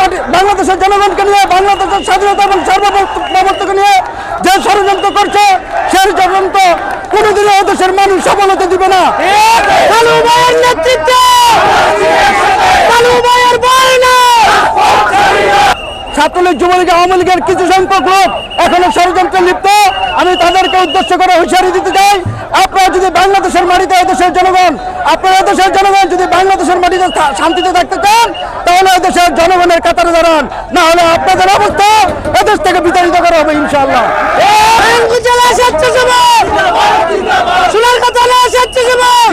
মাটি বাংলাদেশের জনগণকে নিয়ে বাংলাদেশের স্বাধীনতা এবং সার্বভৌমত্বকে নিয়ে যে ষড়যন্ত্র করছে সেই ষড়যন্ত্র কোনোদিনও দেশের মানুষ সফল হতে দিবে না। নেতৃত্বে! ছাত্রলীগ যুবলীগ আওয়ামী লীগের কিছু সংখ্যক লোক এখনও ষড়যন্ত্রে লিপ্ত। আমি তাদেরকে উদ্দেশ্য করে হুঁশিয়ারি দিতে চাই, আপনারা যদি বাংলাদেশের মাটিতে এদেশের জনগণ, আপনারা এদেশের জনগণ যদি বাংলাদেশের মাটিতে শান্তিতে থাকতে চান, তাহলে এদেশের জনগণের কাতারে দাঁড়ান। না হলে আপনাদের অবস্থা এদেশ থেকে বিতাড়িত করা হবে ইনশাআল্লাহ জেলা স্বেচ্ছাসেবক সোনার কথা স্বেচ্ছাসেবক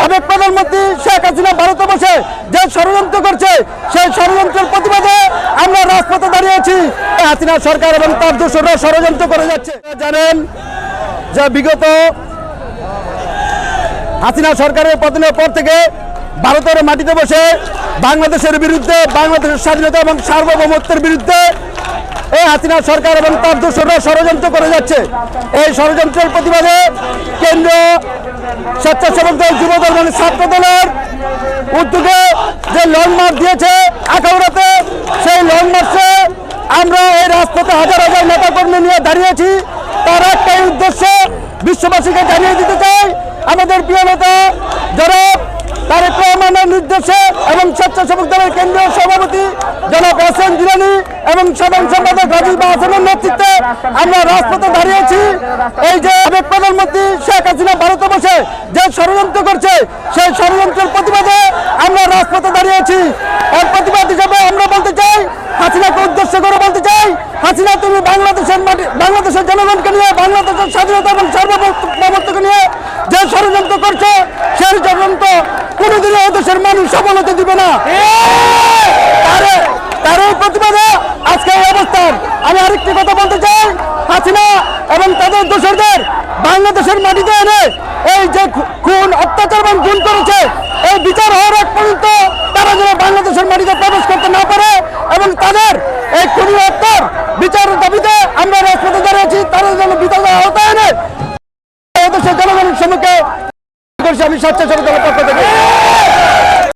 সাবেক প্রধানমন্ত্রী শেখ হাসিনা বসে যে ষড়যন্ত্র করছে, সেই ষড়যন্ত্রের প্রতিবাদে আমরা রাজপথে দাঁড়িয়েছি। হাসিনা সরকার এবং তার দোষরা ষড়যন্ত্র করে যাচ্ছে। জানেন যে বিগত হাসিনা সরকারের পতনের পর থেকে ভারতের মাটিতে বসে বাংলাদেশের বিরুদ্ধে, বাংলাদেশের স্বাধীনতা এবং সার্বভৌমত্বের বিরুদ্ধে এই হাসিনা সরকার এবং তার দোষরা ষড়যন্ত্র করে যাচ্ছে। এই ষড়যন্ত্রের প্রতিবাদে কেন্দ্র স্বেচ্ছাসেবক দল যুব দল ছাত্র দলের উদ্যোগে যে লং মার্চ দিয়েছে আখাউড়াতে, সেই লং মার্চে আমরা এই রাস্তাতে হাজার হাজার নেতা কর্মী নিয়ে দাঁড়িয়েছি। তার একটাই উদ্দেশ্য, বিশ্ববাসীকে জানিয়ে দিতে চাই, আমাদের প্রিয় নেতা এবং সাধারণ সম্পাদক রাজীব হাসানের নেতৃত্বে আমরা রাজপথে দাঁড়িয়েছি। এই যে সাবেক প্রধানমন্ত্রী শেখ হাসিনা ভারতে বসে যে ষড়যন্ত্র করছে, সেই ষড়যন্ত্রের প্রতিবাদে আমরা রাজপথে দাঁড়িয়েছি। এর প্রতিবাদ হিসাবে আমরা বলতে চাই, হাসিনাকে উদ্দেশ্য করে বলতে চাই, হাসিনা তুমি বাংলাদেশের মাটি, বাংলাদেশের জনগণকে নিয়ে, বাংলাদেশের স্বাধীনতা এবং সার্বভৌমত্বকে নিয়ে যে ষড়যন্ত্র করছে, সেই ষড়যন্ত্র কোনোদিনও দেশের মানুষ সফল হতে দিবে না। তারে প্রতিবাদে আজকে এই অবস্থান। আমি আরেকটি কথা বলতে চাই, হাসিনা এবং তাদের দোষরদের বাংলাদেশের মাটিতে এনে এই যে খুন, অত্যাচার এবং খুন করেছে, এই বিচার হওয়ার এক পর্যন্ত তারা যেন বাংলাদেশের মাটিতে প্রবেশ করতে না পারে এবং তাদের এই খুনি হত্যার বিচারের দাবিতে আমরা রাজপথে দাঁড়িয়েছি তারা যেন বিচারের আওতায় এনে এদেশের জনগণের সম্মুখে আমি স্বেচ্ছাসেবক দলের